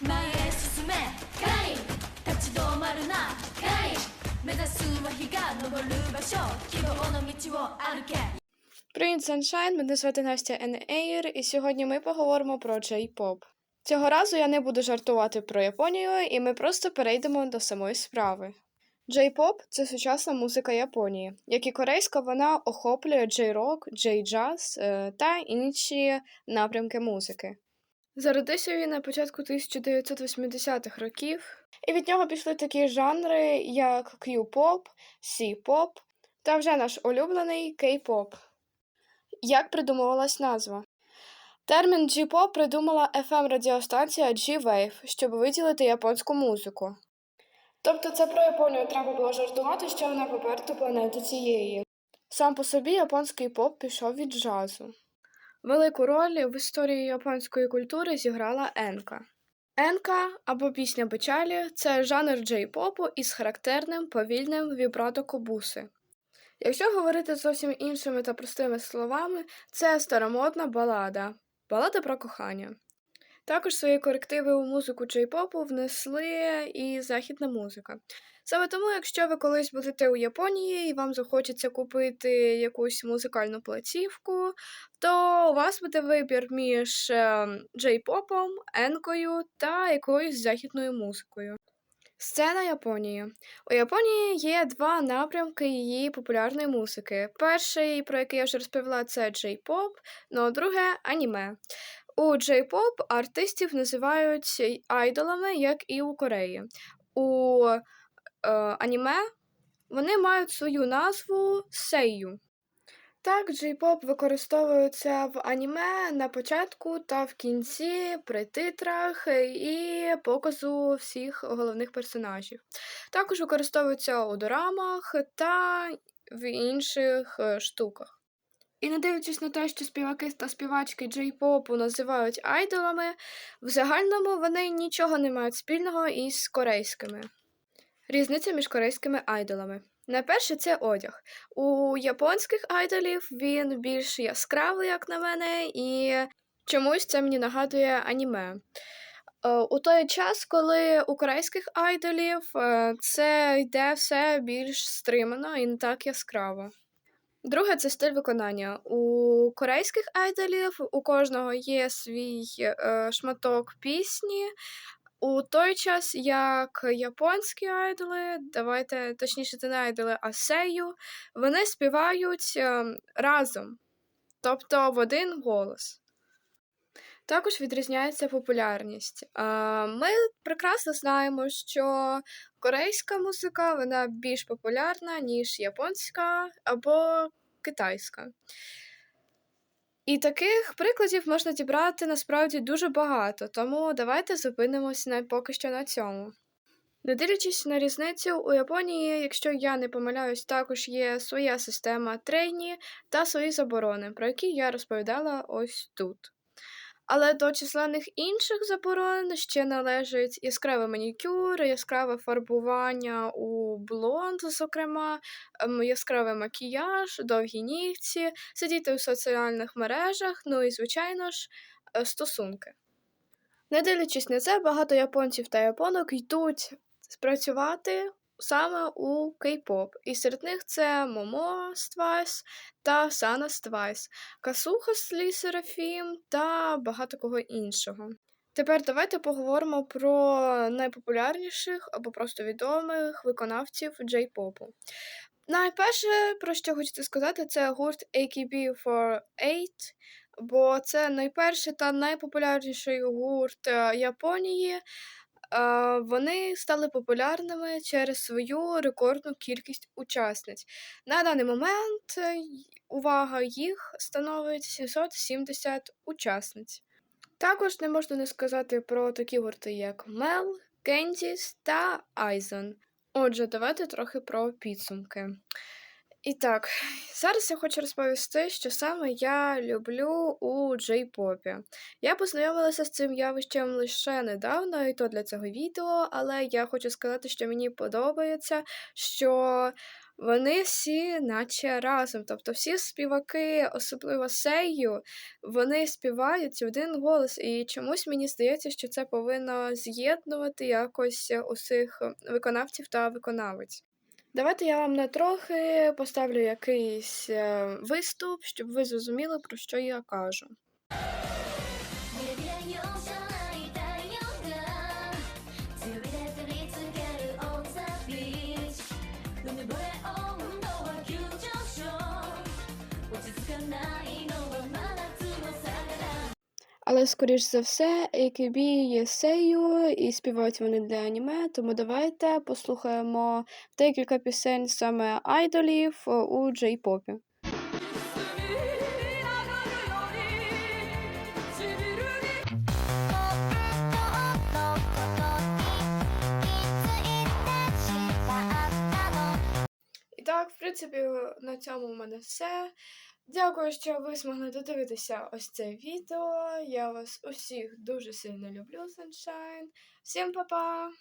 前へ進めカイ立ち止まるなカイ目指すは日が昇る場所希望の道を歩け Привіт, Sunshine! Мене звати Настя Енеєр, і сьогодні ми поговоримо про J-Pop. Цього разу я не буду жартувати про Японію, і ми просто перейдемо до самої справи. J-Pop – це сучасна музика Японії. Як і корейська, вона охоплює J-Rock, J-Jazz е, та інші напрямки музики. Зародився він на початку 1980-х років, і від нього пішли такі жанри, як Q-pop, C-pop та вже наш улюблений K-pop. Як придумувалась назва? Термін G-pop придумала FM-радіостанція G-Wave, щоб виділити японську музику. Тобто це про Японію треба було жартувати, що вона попереду планети цієї. Сам по собі японський поп пішов від джазу. Велику роль в історії японської культури зіграла енка. Енка або пісня печалі це жанр джей-попу із характерним повільним вібрато кобуси. Якщо говорити зовсім іншими та простими словами, це старомодна балада, балада про кохання. Також свої корективи у музику джей-попу внесли і західна музика. Саме тому, якщо ви колись будете у Японії і вам захочеться купити якусь музикальну платівку, то у вас буде вибір між е, джей-попом, енкою та якоюсь західною музикою. Сцена Японії. У Японії є два напрямки її популярної музики. Перший, про який я вже розповіла, це джей-поп, ну а друге аніме. У джей-поп артистів називають айдолами, як і у Кореї. У е, аніме вони мають свою назву сейю. Так, джей-поп використовується в аніме на початку та в кінці, при титрах і показу всіх головних персонажів. Також використовується у дорамах та в інших е, штуках. І не дивлячись на те, що співаки та співачки джей-попу називають айдолами, в загальному вони нічого не мають спільного із корейськими. Різниця між корейськими айдолами. Найперше, це одяг. У японських айдолів він більш яскравий, як на мене, і чомусь це мені нагадує аніме. Е, У той час, коли у корейських айдолів е, це йде все більш стримано і не так яскраво. Друге це стиль виконання. У корейських айдолів у кожного є свій е, шматок пісні. У той час, як японські айдоли, давайте точніше, це не айдоли, а сею, вони співають е, разом, тобто в один голос. Також відрізняється популярність. Ми прекрасно знаємо, що корейська музика вона більш популярна, ніж японська або китайська. І таких прикладів можна дібрати насправді дуже багато, тому давайте зупинимось на поки що на цьому. Не дивлячись на різницю, у Японії, якщо я не помиляюсь, також є своя система трейні та свої заборони, про які я розповідала ось тут. Але до численних інших заборон ще належить яскравий манікюр, яскраве фарбування у блонд, зокрема, ем, яскравий макіяж, довгі нігті, сидіти у соціальних мережах, ну і, звичайно ж, е, стосунки. Не дивлячись на це, багато японців та японок йдуть спрацювати саме у кей-поп. І серед них це Момо Twice та Сана Twice, Касуха з Лі Серафім та багато кого іншого. Тепер давайте поговоримо про найпопулярніших або просто відомих виконавців джей-попу. Найперше, про що хочеться сказати, це гурт AKB48, бо це найперший та найпопулярніший гурт е, Японії. Вони стали популярними через свою рекордну кількість учасниць. На даний момент е, увага їх становить 770 учасниць. Також не можна не сказати про такі гурти, як Мел, Кендіс та Айзон. Отже, давайте трохи про підсумки. І так, зараз я хочу розповісти, що саме я люблю у джей-попі. Я познайомилася з цим явищем лише недавно, і то для цього відео, але я хочу сказати, що мені подобається, що вони всі наче разом. Тобто всі співаки, особливо Сею, вони співають в один голос. І чомусь мені здається, що це повинно з'єднувати якось усіх виконавців та виконавиць. Давайте я вам на трохи поставлю якийсь е, виступ, щоб ви зрозуміли, про що я кажу. Але, скоріш за все, AKB є сею і співають вони для аніме, тому давайте послухаємо декілька пісень саме айдолів е, у джей-попі. І так, в принципі, на цьому у мене все. Дякую, що ви змогли додивитися ось це відео. Я вас усіх дуже сильно люблю, Sunshine. Всім па-па!